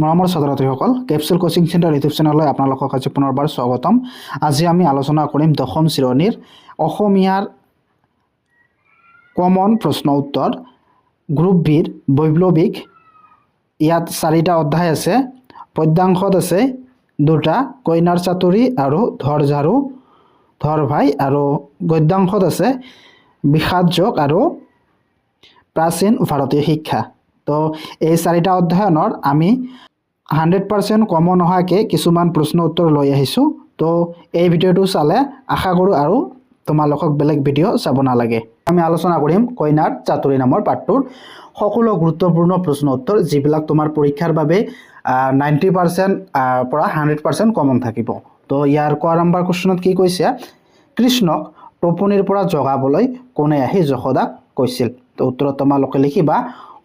মৰমৰ ছাত্ৰ ছাত্ৰীসকল কেপচুল কোচিং চেণ্টাৰ ইউটিউব চেনেললৈ আপোনালোকক আজি পুনৰবাৰ স্বাগতম। আজি আমি আলোচনা কৰিম দশম শ্ৰেণীৰ অসমীয়াৰ কমন প্ৰশ্ন উত্তৰ। গ্ৰুপ বিৰ বৈপ্লৱিক, ইয়াত চাৰিটা অধ্যায় আছে। পদ্যাংশত আছে দুটা, কইনাৰ চাতুৰি আৰু ধৰ ঝাৰু ধৰ ভাই আৰু গদ্যাংশত আছে বিষাদ যোগ আৰু প্ৰাচীন ভাৰতীয় শিক্ষা। তো এই চাৰিটা অধ্যয়নৰ আমি হাণ্ড্ৰেড পাৰ্চেণ্ট কমন নোহোৱাকৈ কিছুমান প্ৰশ্ন উত্তৰ লৈ আহিছোঁ। তো, এই ভিডিঅ'টো চালে আশা কৰোঁ আৰু তোমালোকক বেলেগ ভিডিঅ' চাব নালাগে। আমি আলোচনা কৰিম কইনাৰ চাতুৰি নামৰ পাঠটোৰ। সকলো গুৰুত্বপূৰ্ণ প্ৰশ্ন উত্তৰ, যিবিলাক তোমাৰ পৰীক্ষাৰ বাবে নাইণ্টি পাৰ্চেণ্ট পৰা হাণ্ড্ৰেড পাৰ্চেণ্ট কমন থাকিব। তো, ইয়াৰ ক নম্বৰ কুৱেশ্যনত কি কৈছে? কৃষ্ণক টোপনিৰ পৰা জগাবলৈ কোনে আহি যশোদাক কৈছিল? তো, উত্তৰত তোমালোকে লিখিবা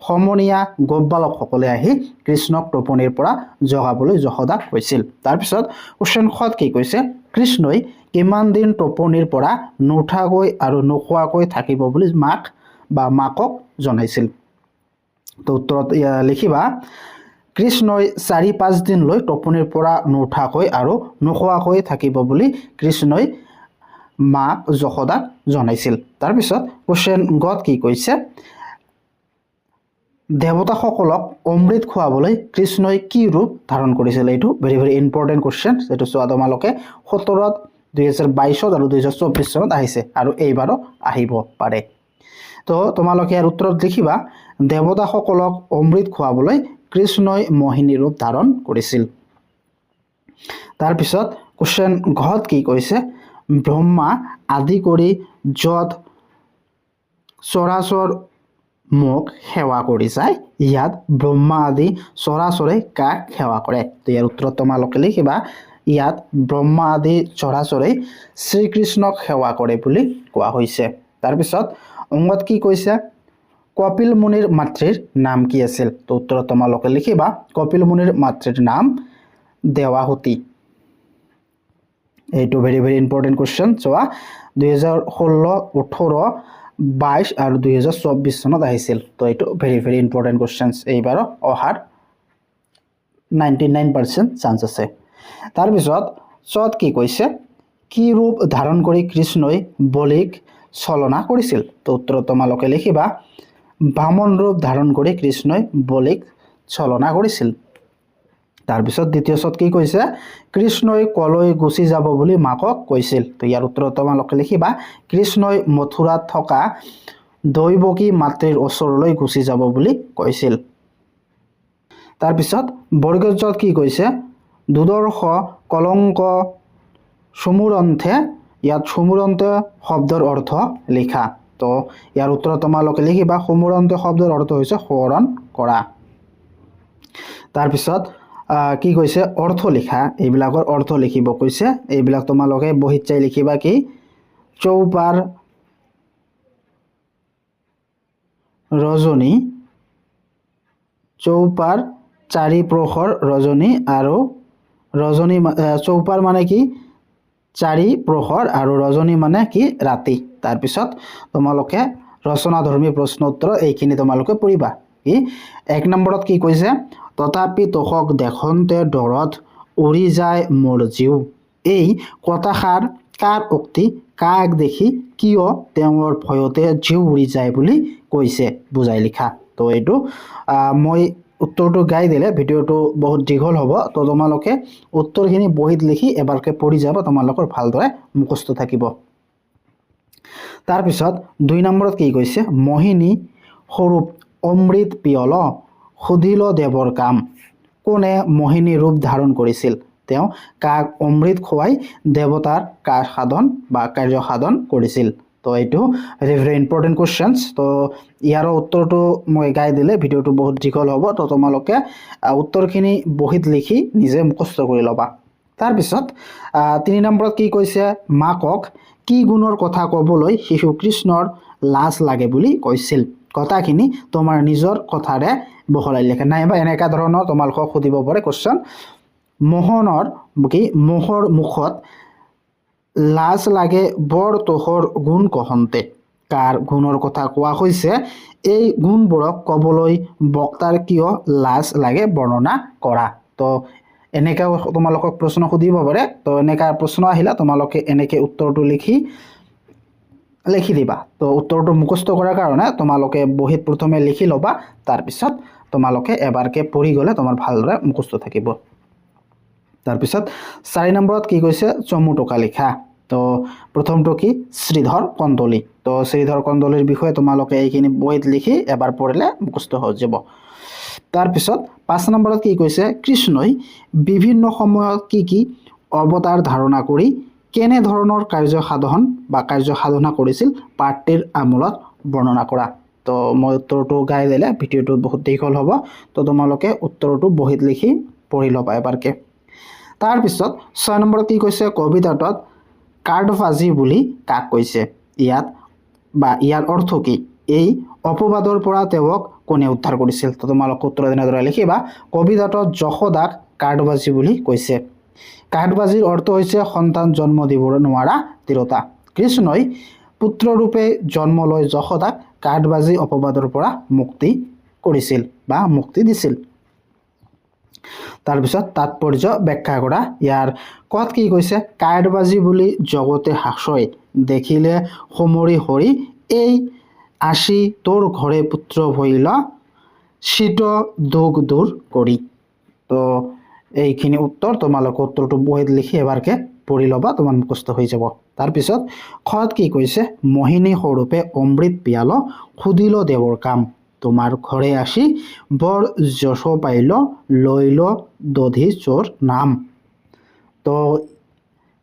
সমনীয়া গোপবালকসকলে আহি কৃষ্ণক টোপনিৰ পৰা জগাবলৈ যশোদাক কৈছিল তাৰপিছত কুৱেশ্যন খত কি কৈছে? কৃষ্ণই কিমান দিন টোপনিৰ পৰা নুঠাকৈ আৰু নোখোৱাকৈ থাকিব বুলি মাক বা মাকক জনাইছিল? তো উত্তৰত লিখিবা, কৃষ্ণই চাৰি পাঁচদিনলৈ টোপনিৰ পৰা নুঠাকৈ আৰু নোখোৱাকৈ থাকিব বুলি কৃষ্ণই মাক যশোদাক জনাইছিল। তাৰপিছত কুৱেশ্যন গত কি কৈছে? দেৱতাসকলক অমৃত খুৱাবলৈ কৃষ্ণই কি ৰূপ ধাৰণ কৰিছিল এইটো? ভেৰি ভেৰি ইম্পৰ্টেণ্ট কুৱেশ্যন এইটো চোৱা তোমালোকে সোতৰত, দুহেজাৰ বাইছত আৰু দুহেজাৰ চৌব্বিছ চনত আহিছে আৰু এইবাৰো আহিব পাৰে। তো তোমালোকে ইয়াৰ উত্তৰত লিখিবা, দেৱতাসকলক অমৃত খুৱাবলৈ কৃষ্ণই মোহিনী ৰূপ ধাৰণ কৰিছিল। তাৰপিছত কুৱেশ্যন ঘত কি কৈছে? ব্ৰহ্মা আদি কৰি য'ত চৰাচৰ মোক সেৱা কৰি যায় ইয়াত ব্ৰহ্মা আদি চৰাচৰে কাক সেৱা কৰে? ইয়াৰ উত্তৰত তোমালোকে লিখিবা, ইয়াত ব্ৰহ্মা আদি চৰাচৰে শ্ৰীকৃষ্ণক সেৱা কৰে বুলি কোৱা হৈছে। তাৰপিছত অংগত কি কৈছে? কপিল মুনিৰ মাতৃৰ নাম কি আছিল? তো উত্তৰত তোমালোকে লিখিবা, কপিল মুনিৰ মাতৃৰ নাম দেৱাহুতি। এইটো ভেৰি ভেৰি ইম্পৰ্টেণ্ট কুৱেশ্যন চোৱা, দুহেজাৰ ষোল্ল, ওঠৰ বাইছ আৰু দুহেজাৰ চৌব্বিছ চনত আহিছিল। তো এইটো ভেৰি ভেৰি ইম্পৰ্টেণ্ট কুৱেশ্যনছ এইবাৰো অহাৰ নাইণ্টি নাইন পাৰ্চেণ্ট চান্স আছে তাৰপিছত চত কি কৈছে? কি ৰূপ ধাৰণ কৰি কৃষ্ণই বলিক চলনা কৰিছিল? তো উত্তৰত তোমালোকে লিখিবা। বামন ৰূপ ধাৰণ কৰি কৃষ্ণই বলিক চলনা কৰিছিল। তাৰপিছত দ্বিতীয় চত কি কৈছে? কৃষ্ণই কলৈ গুচি যাব বুলি মাকক কৈছিল। তো ইয়াৰ উত্তৰত তোমালোকে লিখিবা, কৃষ্ণই মথুৰাত থকা দৈৱকী মাতৃৰ ওচৰলৈ গুচি যাব বুলি কৈছিল। তাৰপিছত বৰ্গজত কি কৈছে? দুদৰ্শ কলংক চুমুৰন্থে ইয়াত চুমুৰন্ত শব্দৰ অৰ্থ লিখা। তো ইয়াৰ উত্তৰত তোমালোকে লিখিবা চুমুৰন্ত শব্দৰ অৰ্থ হৈছে সোঁৱৰণ কৰা। তাৰপিছত কি কৈছে? অৰ্থ লিখা। এইবিলাকৰ অৰ্থ লিখিব কৈছে। এইবিলাক তোমালোকে বহীত চাই লিখিবা কি? চৌপাৰ ৰজনী, চৌপাৰ চাৰি প্ৰহৰ ৰজনী আৰু ৰজনী চৌপাৰ মানে কি? চাৰি প্ৰহৰ আৰু ৰজনী মানে কি? ৰাতি। তাৰপিছত তোমালোকে ৰচনাধৰ্মী প্ৰশ্ন উত্তৰ এইখিনি তোমালোকে পঢ়িবা। কি? এক নম্বৰত কি কৈছে? তথাপি তোষক দেখোঁতে দৰত উৰি যায় মোৰ জীউ। এই কথাষাৰ কাৰ উক্তি? কাক দেখি কিয় তেওঁৰ ভয়তে জীউ উৰি যায় বুলি কৈছে? বুজাই লিখা। তো এইটো মই উত্তৰটো গাই দিলে, ভিডিঅ'টো বহুত দীঘল হ'ব। তো তোমালোকে উত্তৰখিনি বহীত লিখি এবাৰকে পঢ়ি যাব, তোমালোকৰ ভালদৰে মুখস্থ থাকিব। তাৰপিছত, দুই নম্বৰত কি কৈছে? মোহিনী স্বৰূপ অমৃত পিয়ল সুধিল দেৱৰ কাম। কোনে মোহিনী ৰূপ ধাৰণ কৰিছিল? তেওঁ কাক অমৃত খুৱাই দেৱতাৰ কাৰ সাধন বা কাৰ্য সাধন কৰিছিল? তো এইটো ভেৰি ভেৰি ইম্পৰ্টেণ্ট কুৱেশ্যনছ তো ইয়াৰো উত্তৰটো মই গাই দিলে, ভিডিঅ'টো বহুত দীঘল হ'ব। তো তোমালোকে উত্তৰখিনি বহীত লিখি নিজে মুখস্থ কৰি ল'বা। তাৰপিছত তিনি নম্বৰত কি কৈছে? মাকক কি গুণৰ কথা ক'বলৈ শিশু কৃষ্ণৰ লাজ লাগে বুলি কৈছিল। কথাখিনি তোমাৰ নিজৰ কথাৰে বহলাই লিখা। নাইবা এনেকুৱা ধৰণৰ তোমালোকক সুধিব পাৰে কুৱেশ্যন মোহনৰ, কি? মোহৰ মুখত, লাজ লাগে, বৰ তোহৰ গুণ কহন্তে। কাৰ গুণৰ কথা কোৱা হৈছে? এই গুণবোৰক ক'বলৈ বক্তাৰ কিয় লাজ লাগে বৰ্ণনা কৰা? তো এনেকা তোমালোকক প্ৰশ্ন সুধিব পাৰে। তো, এনেকা প্ৰশ্ন আহিলে তোমালোকে এনেকে উত্তৰটো লিখি লিখি দিবা। তো উত্তৰটো মুখস্থ কৰাৰ কাৰণে তোমালোকে বহীত প্ৰথমে লিখি ল'বা, তাৰপিছত তোমালোকে এবাৰকে পঢ়ি গ'লে তোমাৰ ভালদৰে মুখস্থ থাকিব। তাৰপিছত চাৰি নম্বৰত কি কৈছে? চমু টকা লিখা। তো প্ৰথমটো কি? শ্ৰীধৰ কন্দলী। তো শ্ৰীধৰ কন্দলীৰ বিষয়ে তোমালোকে এইখিনি বহীত লিখি এবাৰ পঢ়িলে মুখস্থ হৈ যাব। তাৰপিছত পাঁচ নম্বৰত কি কৈছে? কৃষ্ণই বিভিন্ন সময়ত কি কি অৱতাৰ ধাৰণা কৰি কেনেধৰণৰ কাৰ্য সাধন বা কাৰ্য সাধনা কৰিছিল পাঠটিৰ আমূলত বৰ্ণনা কৰা? তো মই উত্তৰটো গাই দিলে ভিডিঅ'টো বহুত দীঘল হ'ব। তো তোমালোকে উত্তৰটো বহীত লিখি পঢ়ি ল'বা এবাৰকে। তাৰপিছত ছয় নম্বৰত কি কৈছে? কবিতাটোত কাৰ্ডবাজি বুলি কাক কৈছে? ইয়াত বা ইয়াৰ অৰ্থ কি? এই অপবাদৰ পৰা তেওঁক কোনে উদ্ধাৰ কৰিছিল? তো তোমালোকে উত্তৰ তেনেদৰে লিখিবা। কবিতাটোত যশোদাক কাৰ্ডবাজি বুলি কৈছে। কাৰ্ডবাজিৰ অৰ্থ হৈছে সন্তান জন্ম দিব নোৱাৰা তিৰোতা। কৃষ্ণই পুত্ৰৰূপে জন্ম লৈ যশোদাক কাৰ্ডবাজি অপবাদৰ পৰা মুক্তি কৰিছিল বা মুক্তি দিছিল। তাৰপিছত তাৎপৰ্য ব্যাখ্যা কৰা, ইয়াৰ কত কি কৈছে? কাৰ্ডবাজি বুলি জগতে হাসয় দেখিলে সমৰি হৰি এই আসি তোৰ ঘৰে পুত্ৰ ভৈল, শীত দুখ দূৰ কৰি। তো এইখিনি উত্তৰ তোমালোকে উত্তৰটো বহীত লিখি এবাৰকে পঢ়ি ল'বা, তোমাৰ মুখস্থ হৈ যাব। তাৰপিছত খত কি কৈছে? মোহিনী স্বৰূপে অমৃত পিয়াল, সুধিল দেৱৰ কাম। তোমাৰ ঘৰে আসি বৰ যশ পাইল লৈল দধি চোৰ নাম। তো,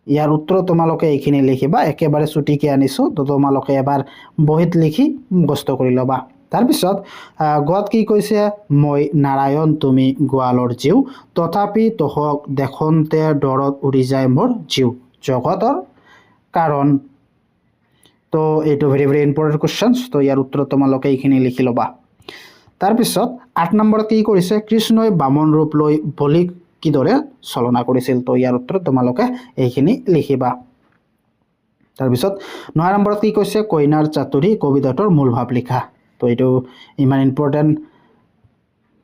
ইয়াৰ উত্তৰ তোমালোকে এইখিনি লিখিবা, একেবাৰে চুটিকৈ আনিছোঁ। তো, তোমালোকে এবাৰ বহীত লিখি মুখস্থ কৰি ল'বা। তাৰপিছত গত কি কৈছে? মই নাৰায়ণ, তুমি গোৱালৰ জীও তথাপি তহক দেখোনতে দৰত উৰি যায় মোৰ জীও জগতৰ কাৰণ। তো, এইটো ভেৰি ভেৰি ইম্পৰ্টেণ্ট কুৱেশ্যনছ তো, ইয়াৰ উত্তৰ তোমালোকে এইখিনি লিখি ল'বা। তাৰপিছত, আঠ নম্বৰত কি কৰিছে? কৃষ্ণই বামন ৰূপ লৈ বলিক কিদৰে চলনা কৰিছিল? তো, ইয়াৰ উত্তৰত তোমালোকে এইখিনি লিখিবা। তাৰপিছত ন নম্বৰত কি কৈছে? কইনাৰ চাতুৰি কবিতাটোৰ মূল ভাৱ লিখা। তো এইটো ইমান ইম্পৰ্টেণ্ট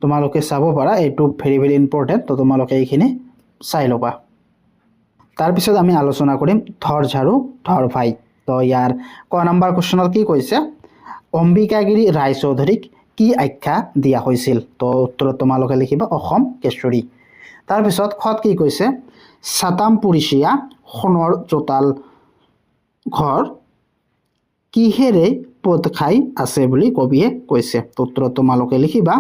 তোমালোকে চাব পাৰা, এইটো ভেৰি ভেৰি ইম্পৰ্টেণ্ট তো তোমালোকে এইখিনি চাই ল'বা। তাৰপিছত আমি আলোচনা কৰিম ধৰ ঝাৰু, ধৰ ভাই। তো ইয়াৰ ক নম্বৰ কুৱেশ্যনত কি কৈছে? অম্বিকাগিৰি ৰায়চৌধুৰীক কি আখ্যা দিয়া হৈছিল? তো উত্তৰত তোমালোকে লিখিবা অসম কেশৰী। তাৰপিছত খত কি কৈছে? চাতাম পুৰিচিয়া সোণৰ চোতাল ঘৰ কিহেৰে পোত খাই আছে বুলি কবিয়ে কৈছে। তো উত্তৰত তোমালোকে লিখিবা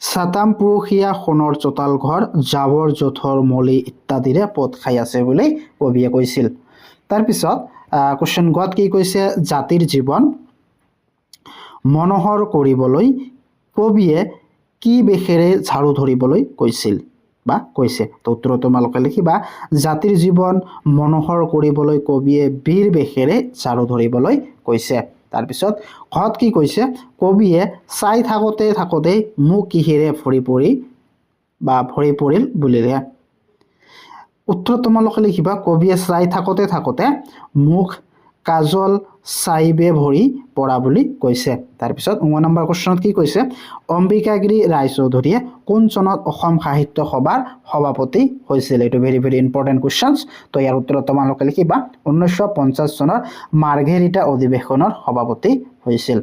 চাতাম পুৰুষীয়া সোণৰ চোতাল ঘৰ, জাবৰ জোথৰ, মলি ইত্যাদিৰে পোত খাই আছে বুলি কবিয়ে কৈছিল। তাৰপিছত কুৱেশ্যন গত কি কৈছে? জাতিৰ জীৱন মনোহৰ কৰিবলৈ কবিয়ে কি বেশেৰে ঝাৰু ধৰিবলৈ কৈছিল? বা কৈছে। তো উত্তৰ তোমালোকে লিখিবা, জাতিৰ জীৱন মনোহৰ কৰিবলৈ কবিয়ে বীৰ বেশেৰে ঝাৰু ধৰিবলৈ কৈছে। তাৰপিছত ঘৰত কি কৈছে? কবিয়ে চাই থাকোঁতে থাকোঁতে মোক কিহেৰে ভৰি পৰি বা ভৰি পৰিল বুলিলে। উত্তৰ তোমালোকে লিখিবা, কবিয়ে চাই থাকোঁতে থাকোঁতে মুখ কাজল চাইবে ভৰি পৰা বুলি কৈছে। তাৰপিছত উম নম্বৰ কুৱেশ্যনত কি কৈছে? অম্বিকাগিৰি ৰায়চৌধুৰীয়ে কোন চনত অসম সাহিত্য সভাৰ সভাপতি হৈছিল? এইটো ভেৰি ভেৰি ইম্পৰ্টেণ্ট কুৱেশ্যনছ তো ইয়াৰ উত্তৰত তোমালোকে লিখিবা ঊনৈছশ পঞ্চাছ চনৰ মাৰ্ঘেৰিটা অধিৱেশনৰ সভাপতি হৈছিল।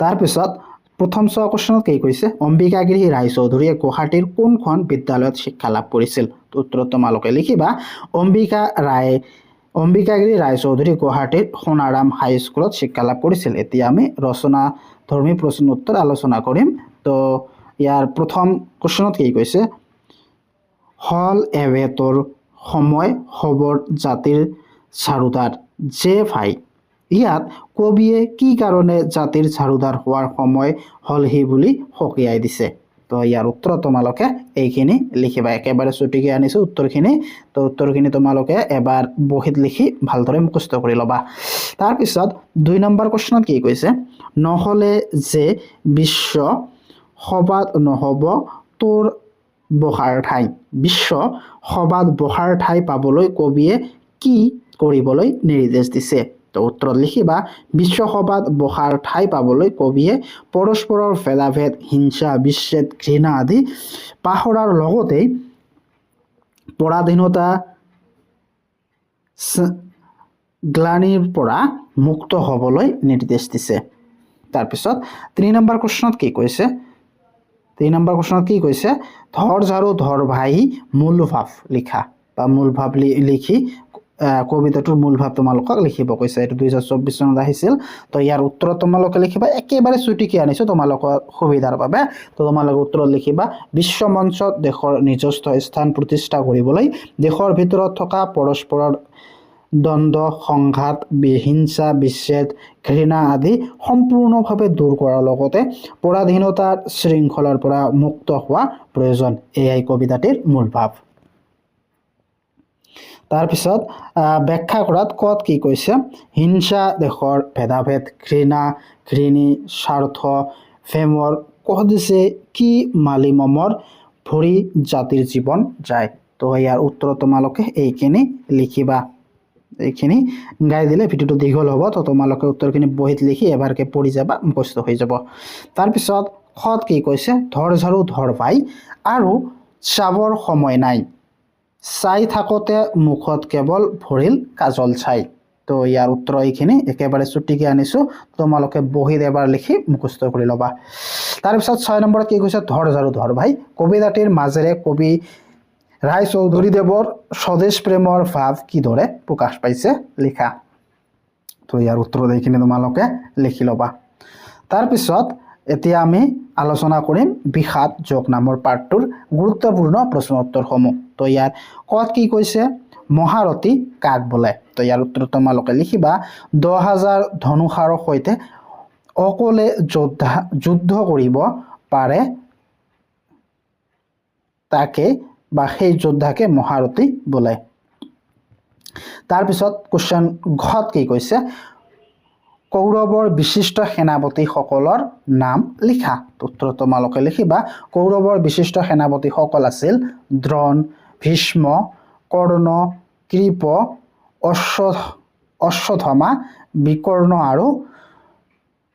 তাৰপিছত প্ৰথম চোৱা কুৱেশ্যনত কি কৈছে? অম্বিকাগিৰি ৰায়চৌধুৰীয়ে গুৱাহাটীৰ কোনখন বিদ্যালয়ত শিক্ষা লাভ কৰিছিল উত্তৰত তোমালোকে লিখিবা, অম্বিকা ৰায় অম্বিকাগিৰি ৰায়চৌধুৰী গুৱাহাটীৰ সোণাৰাম হাইস্কুলত শিক্ষা লাভ কৰিছিল এতিয়া আমি ৰচনা ধৰ্মী প্ৰশ্ন উত্তৰ আলোচনা কৰিম। তো, ইয়াৰ প্ৰথম কুৱেশ্যনত কি কৈছে? হল এৱেতৰ সময় হবৰ জাতিৰ চাৰুদাৰ যে ভাই ইয়াত কবিয়ে কি কাৰণে জাতিৰ চাৰুদাৰ হোৱাৰ সময় হ'লহি বুলি সকীয়াই দিছে। তো ইয়াৰ উত্তৰ তোমালোকে এইখিনি লিখিবা। একেবাৰে চুটিকৈ আনিছোঁ উত্তৰখিনি। তো উত্তৰখিনি তোমালোকে এবাৰ বহীত লিখি ভালদৰে মুখস্থ কৰি ল'বা। তাৰপিছত দুই নম্বৰ কুৱেশ্যনত কি কৈছে? নহ'লে যে বিশ্ব সবাত নহ'ব, তোৰ বহাৰ ঠাই। বিশ্ব সবাত বহাৰ ঠাই পাবলৈ কবিয়ে কি কৰিবলৈ নিৰ্দেশ দিছে? তো উত্তৰত লিখিবা, বিশ্বসভাত বহাৰ ঠাই পাবলৈ কবিয়ে পৰস্পৰৰ ভেদাভেদ, হিংসা, বিচ্ছেদ, ঘৃণা আদি পাহৰাৰ লগতেই পৰাধীনতা গ্লানিৰ পৰা মুক্ত হ'বলৈ নিৰ্দেশ দিছে। তাৰপিছত তিনি নম্বৰ প্ৰশ্নত কি কৈছে? তিনি নম্বৰ প্ৰশ্নত কি কৈছে? ধৰ ঝাৰু, ধৰ ভাই, মূল ভাৱ লিখা বা মূল ভাৱ লিখি কবিতাটোৰ মূল ভাৱ তোমালোকক লিখিব কৈছে। এইটো দুহেজাৰ চৌব্বিছ চনত আহিছিল। তো ইয়াৰ উত্তৰত তোমালোকে লিখিবা, একেবাৰে চুটিকৈ আনিছোঁ তোমালোকৰ সুবিধাৰ বাবে। তো তোমালোকে উত্তৰত লিখিবা বিশ্ব মঞ্চত দেশৰ নিজস্ব স্থান প্ৰতিষ্ঠা কৰিবলৈ দেশৰ ভিতৰত থকা পৰস্পৰৰ দ্বন্দ্ব, সংঘাত বি- হিংসা বিচ্ছেদ, ঘৃণা আদি সম্পূৰ্ণভাৱে দূৰ কৰাৰ লগতে পৰাধীনতাৰ শৃংখলাৰ পৰা মুক্ত হোৱা প্ৰয়োজন। এয়াই কবিতাটিৰ মূল ভাৱ তাৰপিছত ব্যাখ্যা কৰাত কত কি কৈছে? হিংসা দেশৰ ভেদাভেদ, ঘৃণা, ঘৃণী, স্বাৰ্থ, ফেমৰ কদিছে কি মালি মমৰ ভৰি জাতিৰ জীৱন যায়? তো ইয়াৰ উত্তৰত তোমালোকে এইখিনি লিখিবা। এইখিনি গাই দিলে ভিডিঅ'টো দীঘল হ'ব, তো তোমালোকে উত্তৰখিনি বহীত লিখি এবাৰকে পঢ়ি যাবা, মুখস্থ হৈ যাব। তাৰপিছত খত কি কৈছে? ধৰ ঝাৰু ধৰ ভাই আৰু চাবৰ সময় নাই। চাই থাকোঁতে মুখত কেৱল ভৰিল কাজল চাই। তো ইয়াৰ উত্তৰ এইখিনি, একেবাৰে চুটিকৈ আনিছোঁ। তোমালোকে বহীত এবাৰ লিখি মুখস্থ কৰি ল'বা। তাৰপিছত ছয় নম্বৰত কি কৈছে? ধৰ ঝাৰু, ধৰ ভাই। কবিতাটিৰ মাজেৰে কবি ৰায় চৌধুৰীদেৱৰ স্বদেশ প্ৰেমৰ ভাৱ কিদৰে প্ৰকাশ পাইছে লিখা। তো ইয়াৰ উত্তৰত এইখিনি তোমালোকে লিখি ল'বা। তাৰপিছত এতিয়া আমি আলোচনা কৰিম বিষাদ যোগ নামৰ পাঠটোৰ গুৰুত্বপূৰ্ণ প্ৰশ্ন উত্তৰসমূহ তো ইয়াত ক'ত কি কৈছে? মহাৰথী কাক বোলে? তো ইয়াৰ উত্তৰ তোমালোকে লিখিবা দহ হাজাৰ ধনুষাৰৰ সৈতে অকলে যোদ্ধা, যুদ্ধ কৰিব পাৰে তাকে বা সেই যোদ্ধাকে মহাৰথী বোলে। তাৰপিছত কুৱেশ্যন ঘত কি কৈছে? কৌৰৱৰ বিশিষ্ট সেনাপতিসকলৰ নাম লিখা। উত্তৰ তোমালোকে লিখিবা, কৌৰৱৰ বিশিষ্ট সেনাপতিসকল আছিল দ্ৰোণ, ভীষ্ম, কৰ্ণ, কৃপ অশ্ব অশ্বথমা বিকৰ্ণ আৰু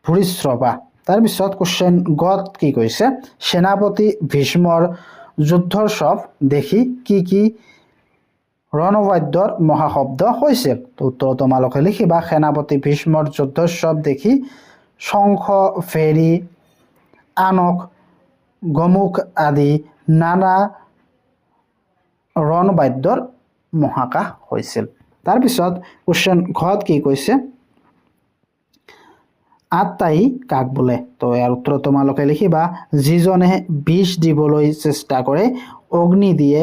ভূৰিশ্ৰৱা তাৰপিছত কুৱেশ্যন গত কি কৈছে, সেনাপতি ভীষ্মৰ যুদ্ধৰ চব দেখি কি কি ৰণবাদ্যৰ মহাশব্দ হৈছিল। উত্তৰ তোমালোকে লিখিবা, সেনাপতি ভীষ্মৰ যুদ্ধোৎসৱ দেখি শংখ ফেৰী, আনক গমুক আদি নানা ৰণবাদ্যৰ মহাকাশ হৈছিল। তাৰপিছত কুৱেশ্যন ঘৰত কি কৈছে? আত্মাই কাক বোলে? তো ইয়াৰ উত্তৰ তোমালোকে লিখিবা, যিজনে বিষ দিবলৈ চেষ্টা কৰে, অগ্নি দিয়ে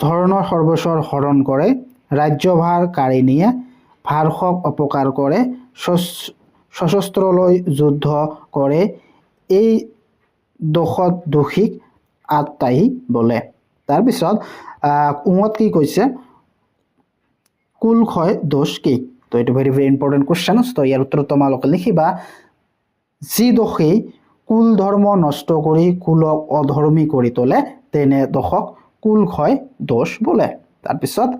ধৰণৰ সৰ্বস্বৰ হৰণ কৰে, ৰাজ্যভাৰ কাঢ়ি নিয়ে ভাৰসক অপকাৰ কৰে সশ- সশস্ত্ৰলৈ যুদ্ধ কৰে, এই দোষত দোষীক আত্মাই বোলে। তাৰপিছত উঙত কি কৈছে? কুল ক্ষয় দোষ কি? তো এইটো ভেৰি ভেৰি ইম্পৰ্টেণ্ট কুৱেশ্যন তো ইয়াৰ উত্তৰ তোমালোকে লিখিবা। যি দোষী কুল ধৰ্ম নষ্ট কৰি কুলক অধৰ্মী কৰি তোলে, তেনে দোষক কুল ক্ষয় দোষ বোলে। তাৰপিছত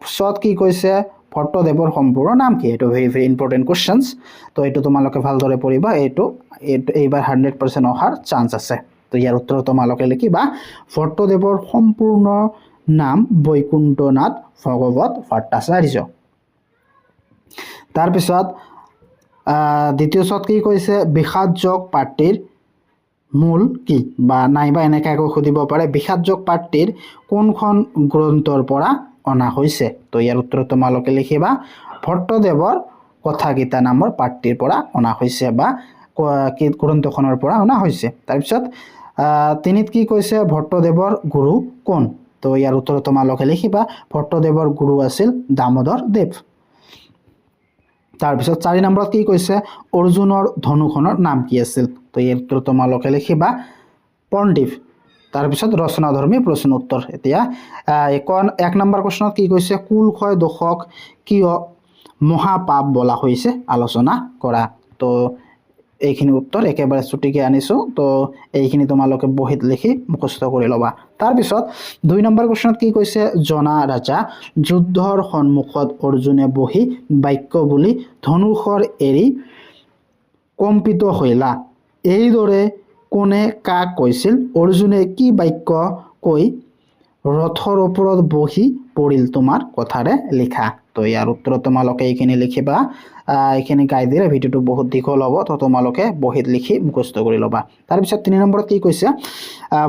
পিছত কি কৈছে, ভট্টদেৱৰ সম্পূৰ্ণ নাম কি? এইটো ভেৰি ভেৰি ইম্পৰ্টেণ্ট কুৱেশ্যনছ তো এইটো তোমালোকে ভালদৰে পঢ়িবা, এইটো এইবাৰ হাণ্ড্ৰেড পাৰ্চেণ্ট অহাৰ চান্স আছে। তো ইয়াৰ উত্তৰ তোমালোকে লিখিবা, ভট্টদেৱৰ সম্পূৰ্ণ নাম বৈকুণ্ঠনাথ ভগৱত ভট্টাচাৰ্য। তাৰপিছত দ্বিতীয় চত কি কৈছে, বিষাদ যোগ পাঠটিৰ মূল কি? বা নাইবা এনেকৈ আকৌ সুধিব পাৰে বিষাদ যোগ পাঠটিৰ কোনখন গ্ৰন্থৰ পৰা অনা হৈছে? তো ইয়াৰ উত্তৰ তোমালোকে লিখিবা, ভট্টদেৱৰ কথাগীতা নামৰ পাঠটিৰ পৰা অনা হৈছে বা গ্ৰন্থখনৰ পৰা অনা হৈছে। তাৰপিছত তিনিত কি কৈছে, ভট্টদেৱৰ গুৰু কোন? তো ইয়াৰ উত্তৰ তোমালোকে লিখিবা, ভট্টদেৱৰ গুৰু আছিল দামোদৰ দেৱ। তাৰপিছত, চাৰি নম্বৰত কি কৈছে, অৰ্জুনৰ ধনুখনৰ নাম কি আছিল? তো ইয়াৰ উত্তৰ তোমালোকে লিখিবা পণ্ডীপ তাৰপিছত ৰচনাধৰ্মী প্ৰশ্ন উত্তৰ। এতিয়া একন এক নম্বৰ প্ৰশ্নত কি কৈছে? কুল দোষক কিয় মহাপাপ বোলা হৈছে? আলোচনা কৰা। তো, এইখিনি উত্তৰ একেবাৰে চুটিকে আনিছোঁ। তো, এইখিনি তোমালোকে বহীত লিখি মুখস্থ কৰি ল'বা। তাৰপিছত, দুই নম্বৰ কুৱেশ্যনত কি কৈছে? জনা ৰাজা, যুদ্ধৰ সন্মুখত অৰ্জুনে বহি বাক্য বুলি ধনুষৰ এৰি কম্পিত হৈলা। এইদৰে কোনে কাক কৈছিল, অৰ্জুনে কি বাক্য কৈ ৰথৰ ওপৰত বহি পৰিল তোমাৰ কথাৰে লিখা। তো ইয়াৰ উত্তৰত তোমালোকে এইখিনি লিখিবা। এইখিনি গাই দিলে ভিডিঅ'টো বহুত দীঘল হ'ব, তো তোমালোকে বহীত লিখি মুখস্থ কৰি ল'বা। তাৰপিছত তিনি নম্বৰত কি কৈছে?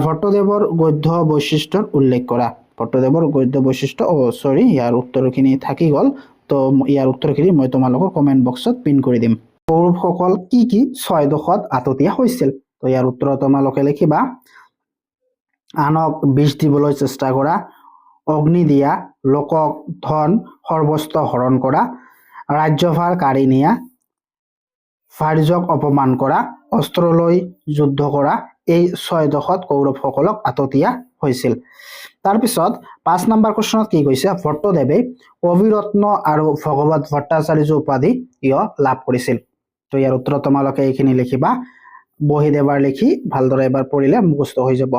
ভট্টদেৱৰ গদ্য বৈশিষ্ট্যৰ উল্লেখ কৰা। ভট্টদেৱৰ গদ্য বৈশিষ্ট্য, অ' চৰি ইয়াৰ উত্তৰখিনি থাকি গ'ল। তো ইয়াৰ উত্তৰখিনি মই তোমালোকৰ কমেণ্ট বক্সত পিন কৰি দিম। কৌৰৱসকল কি কি ছয় দশত আততীয়া হৈছিল? তো ইয়াৰ উত্তৰ তোমালোকে লিখিবা, আনক বিষ দিবলৈ চেষ্টা কৰা, অগ্নি দিয়া, লোকক ধন সৰ্বস্ব হৰণ কৰা, ৰাজ্যভাৰ কাঢ়ি নিয়া, ভাৰ্যক অপমান কৰা, অস্ত্ৰলৈ যুদ্ধ কৰা, এই ছয় দশত কৌৰৱসকলক আততীয়া হৈছিল। তাৰপিছত পাঁচ নম্বৰ কুৱেশ্যনত কি কৈছে, ভট্টদেৱে কবিৰত্ন আৰু ভগৱত ভট্টাচাৰ্য উপাধি কিয় লাভ কৰিছিল। তো ইয়াৰ উত্তৰ তোমালোকে এইখিনি লিখিবা। বহীত এবাৰ লিখি ভালদৰে এবাৰ পঢ়িলে মুখস্থ হৈ যাব।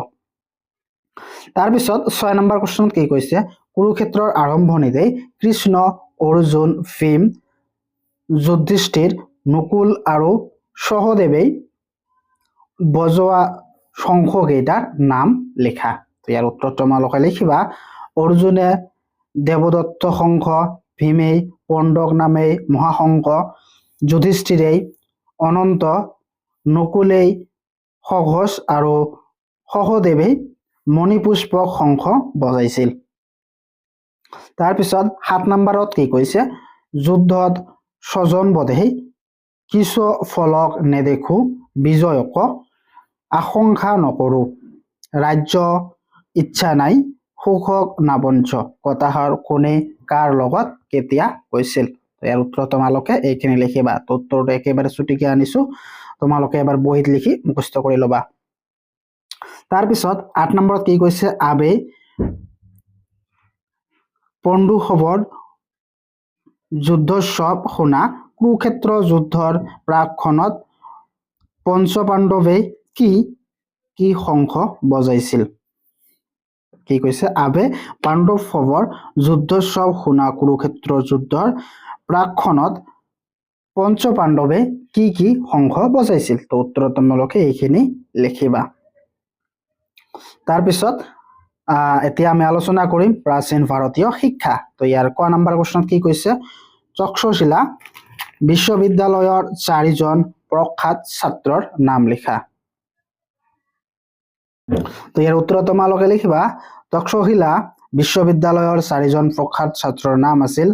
তাৰপিছত ছয় নম্বৰ কুৱেশ্যনত কি কৈছে? কুৰুক্ষেত্ৰৰ আৰম্ভণিতে কৃষ্ণ, অৰ্জুন, ভীম, যুধিষ্ঠিৰ, নকুল আৰু সহদেৱে বজোৱা শংখকেইটাৰ নাম লিখা। ইয়াৰ উত্তৰ তোমালোকে লিখিবা, অৰ্জুনে দেৱদত্ত শংখ, ভীমেই, পণ্ডক নামে মহাশংখ যুধিষ্ঠিৰেই অনন্ত নকুলেই সঘোষ আৰু সহদেৱে মণিপুষ্পক শংখ বজাইছিল। তাৰপিছত সাত নম্বৰত কি কৈছে? যুদ্ধত স্বজন বধে কিছু ফলক নেদেখো, বিজয়ক আশংকা নকৰো, ৰাজ্য ইচ্ছা নাই, সুখক নাবঞ্চ, কথাষাৰ কোনে কাৰ লগত কেতিয়া কৈছিল? ইয়াৰ উত্তৰ তোমালোকে এইখিনি লিখিবা তো উত্তৰটো একেবাৰে চুটিকে আনিছো, তোমালোকে এবাৰ বহীত লিখি মুখস্থ কৰি ল'বা। তাৰপিছত আঠ নম্বৰত কি কৈছে আবে পণ্ডুসৱৰ যুদ্ধোৎসৱ শুনা, কুৰুক্ষেত্ৰ যুদ্ধৰ প্ৰাকখনত পঞ্চপাণ্ডৱে কি কি শংখ বজাইছিল? কি কৈছে? আবে পাণ্ডৱৰ যুদ্ধোৎসৱ শুনা, কুৰুক্ষেত্ৰ যুদ্ধৰ প্ৰাকখনত পঞ্চপাণ্ডৱে কি কি শংখ বজাইছিল? তো উত্তৰত তোমালোকে এইখিনি লিখিবা। তাৰপিছত এতিয়া আমি আলোচনা কৰিম প্ৰাচীন ভাৰতীয় শিক্ষা। তো ইয়াৰ ক নম্বৰ কুৱেশ্যনত কি কৈছে? তক্ষশিলা বিশ্ববিদ্যালয়ৰ চাৰিজন প্ৰখ্যাত ছাত্ৰৰ নাম লিখা। তো ইয়াৰ উত্তৰ তোমালোকে লিখিবা তক্ষশিলা বিশ্ববিদ্যালয়ৰ চাৰিজন প্ৰখ্যাত ছাত্ৰৰ নাম আছিল,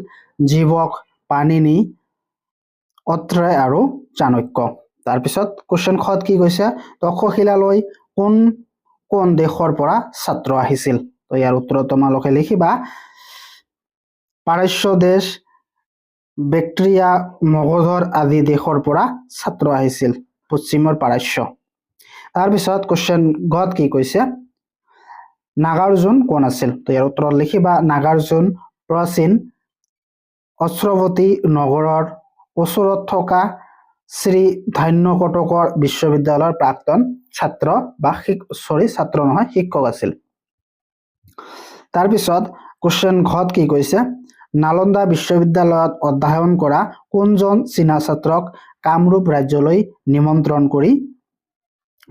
জীৱক পাণিনি অত্ৰয় আৰু চাণক্য। তাৰপিছত কুৱেশ্যন খত কি কৈছে তক্ষশিলালৈ কোন কোন দেশৰ পৰা ছাত্ৰ তো ইয়াৰ উত্তৰ তোমালোকে লিখিবা। পাৰস্য দেশ, বেক্ট্ৰিয়া, মগধৰ আদি দেশৰ পৰা ছাত্ৰ আহিছিল, পশ্চিমৰ পাৰস্য। তাৰপিছত গত কি কৈছে, নাগাৰ্জুন কোন আছিল? তো ইয়াৰ উত্তৰত লিখিবা, নাগাৰ্জুন, প্ৰাচীন অশ্ৰৱতী নগৰৰ ওচৰত থকা শ্ৰী ধান্য কটকৰ বিশ্ববিদ্যালয়ৰ প্ৰাক্তন ছাত্ৰ বা চৰি, ছাত্ৰ নহয়, শিক্ষক আছিল। তাৰপিছত কুৱেশ্যন ঘত কি কৈছে? নালন্দা বিশ্ববিদ্যালয়ত অধ্যয়ন কৰা কোনজন চীনা ছাত্ৰক কামৰূপ ৰাজ্যলৈ নিমন্ত্ৰণ কৰি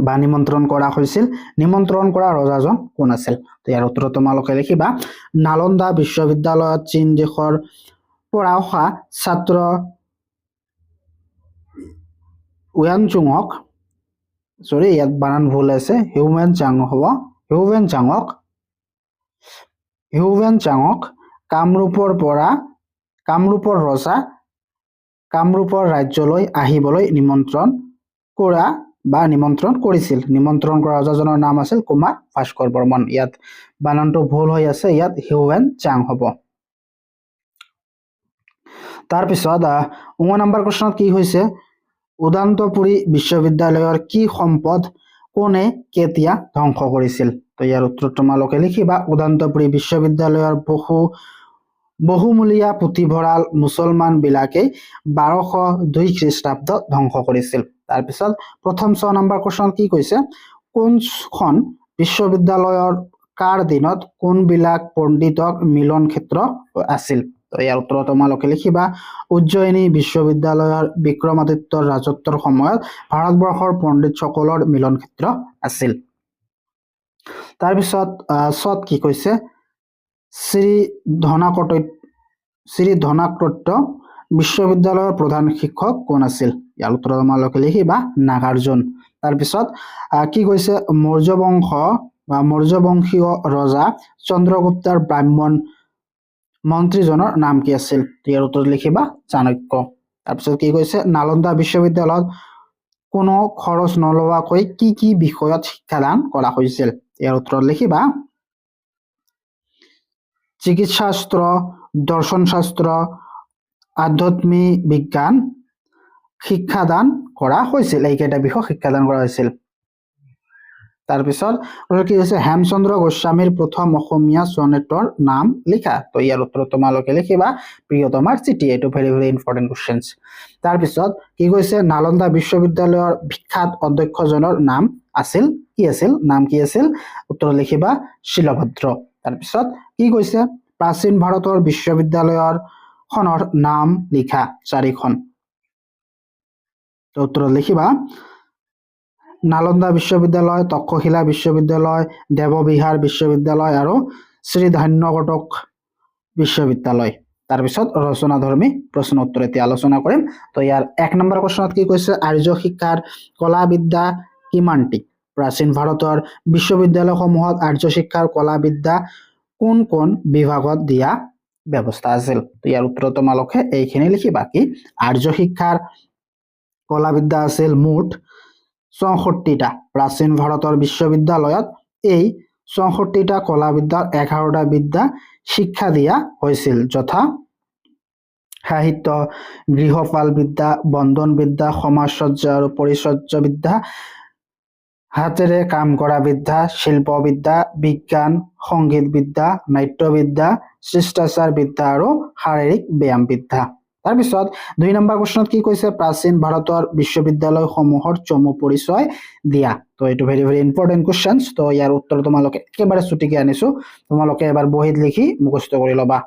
বা নিমন্ত্ৰণ কৰা হৈছিল? নিমন্ত্ৰণ কৰা ৰজাজন কোন আছিল? তো ইয়াৰ উত্তৰ তোমালোকে লিখিবা। নালন্দা বিশ্ববিদ্যালয়ত চীন দেশৰ পৰা অহা ছাত্ৰ ৱেনচুঙক চৰি, ইয়াত বানান ভুল আছে হিউমেন চাং হ'ব হিউৱেন চাঙক হিউৱেন চাঙক কামৰূপৰ পৰা, কামৰূপৰ ৰজা, কামৰূপৰ ৰাজ্যলৈ আহিবলৈ নিমন্ত্ৰণ কৰা বা নিমন্ত্ৰণ কৰিছিল। নিমন্ত্ৰণ কৰা ৰজাজনৰ নাম আছিল কুমাৰ ভাস্কৰ বৰ্মন। ইয়াত বানানটো ভুল হৈ আছে, ইয়াত হিউৱেন চাং হ'ব। তাৰপিছত উম নম্বৰ কুৱেশ্যনত কি হৈছে? উদান্তপুৰী বিশ্ববিদ্যালয়ৰ কি সম্পদ কোনে কেতিয়া ধ্বংস কৰিছিল? তো ইয়াৰ উত্তৰ তোমালোকে লিখিবা। উদান্তপুৰী বিশ্ববিদ্যালয়ৰ বহু, বহুমূলীয়া পুথিভঁৰাল মুছলমানবিলাকে বাৰশ দুই খ্ৰীষ্টাব্দত ধ্বংস কৰিছিল। তাৰপিছত, প্ৰথম ছয় নম্বৰ কুৱেশ্যন কি কৈছে? কোনখন বিশ্ববিদ্যালয়ৰ কাৰ দিনত কোনবিলাক পণ্ডিতক মিলন ক্ষেত্ৰ আছিল? তো ইয়াৰ উত্তৰ তোমালোকে লিখিবা, উজ্জয়িনী বিশ্ববিদ্যালয়ৰ বিক্ৰমাদিত্যৰ ৰাজত্বৰ সময়ত ভাৰতবৰ্ষৰ পণ্ডিতসকলৰ মিলন ক্ষেত্ৰ আছিল। তাৰপিছত চত কি কৈছে? শ্ৰী ধনাকট শ্ৰী ধনাকট্য বিশ্ববিদ্যালয়ৰ প্ৰধান শিক্ষক কোন আছিল? ইয়াৰ উত্তৰ তোমালোকে লিখিবা, নাগাৰ্জুন। তাৰপিছত কি কৈছে? মৌৰ্য বংশ বা মৌৰ্য বংশীয় ৰজা চন্দ্ৰগুপ্তৰ ব্ৰাহ্মণ মন্ত্ৰীজনৰ নাম কি আছিল? ইয়াৰ উত্তৰ লিখিবা, চাণক্য। তাৰপিছত কি কৈছে? নালন্দা বিশ্ববিদ্যালয়ত কোনো খৰচ নলোৱাকৈ কি কি বিষয়ত শিক্ষাদান কৰা হৈছিল? ইয়াৰ উত্তৰত লিখিবা। চিকিৎসাশাস্ত্ৰ দৰ্শনশাস্ত্ৰ, আধ্যাত্মিক বিজ্ঞান শিক্ষাদান কৰা হৈছিল। এইকেইটা বিষয় শিক্ষাদান কৰা হৈছিল। তাৰপিছত কি হৈছে, হেমচন্দ্ৰ গোস্বামীৰ প্ৰথম অসমীয়া চনেটৰ নাম লিখা। তো ইয়াৰ উত্তৰত তোমালোকে লিখিবা, প্ৰিয়তমাৰ চিঠি, এইটো ভেৰি ভেৰি ইম্পৰ্টেণ্ট কুৱেশ্যনছ তাৰপিছত কি কৈছে, নালন্দা বিশ্ববিদ্যালয়ৰ বিখ্যাত অধ্যক্ষজনৰ নাম আছিল, কি আছিল, নাম কি আছিল? উত্তৰ লিখিবা, শিলভদ্ৰ। তাৰপিছত কি কৈছে, প্ৰাচীন ভাৰতৰ বিশ্ববিদ্যালয়ৰ খনৰ নাম লিখা, চাৰিখন। উত্তৰত লিখিবা নালন্দা বিশ্ববিদ্যালয়, তক্ষশিলা বিশ্ববিদ্যালয় দেৱবিহাৰ বিশ্ববিদ্যালয় আৰু শ্ৰীধান্যকটক বিশ্ববিদ্যালয়। তাৰপিছত ৰচনাধৰ্মী প্ৰশ্ন উত্তৰ এতিয়া আলোচনা কৰিম। তো ইয়াৰ এক নম্বৰ প্ৰশ্নত কি কৈছে, আৰ্য শিক্ষাৰ কলা বিদ্যা কিমানটি? প্ৰাচীন ভাৰতৰ বিশ্ববিদ্যালয়সমূহত আৰ্য শিক্ষাৰ কলা বিদ্যা কোন কোন বিভাগত দিয়া ব্যৱস্থা আছিল? তো ইয়াৰ উত্তৰ তোমালোকে এইখিনি লিখিবা। কি আৰ্য শিক্ষাৰ কলা বিদ্যা আছিল মুঠ চৌষট্টিটা। প্ৰাচীন ভাৰতৰ বিশ্ববিদ্যালয়ত এই চৌষট্টিটা কলা বিদ্যাৰ এঘাৰটা বিদ্যা শিক্ষা দিয়া হৈছিল। যথা সাহিত্য গৃহপাল বিদ্যা বন্ধন বিদ্যা সমাজসজ্জা আৰু পৰিচৰ্যা বিদ্যা হাতেৰে কাম কৰা বিদ্যা শিল্প বিদ্যা বিজ্ঞান সংগীত বিদ্যা নাট্যবিদ্যা শিষ্টাচাৰ বিদ্যা আৰু শাৰীৰিক ব্যায়াম বিদ্যা তাৰপিছত দুই নম্বৰ প্ৰশ্নত কি কৈছে? প্ৰাচীন ভাৰতৰ বিশ্ববিদ্যালয়সমূহৰ চমু পৰিচয় দিয়া। তো এইটো ভেৰি ভেৰি ইম্পৰ্টেণ্ট কুৱেশ্যনছ তো ইয়াৰ উত্তৰ তোমালোকে একেবাৰে চুটিকে আনিছো। তোমালোকে এবাৰ বহীত লিখি মুখস্থ কৰি ল'বা।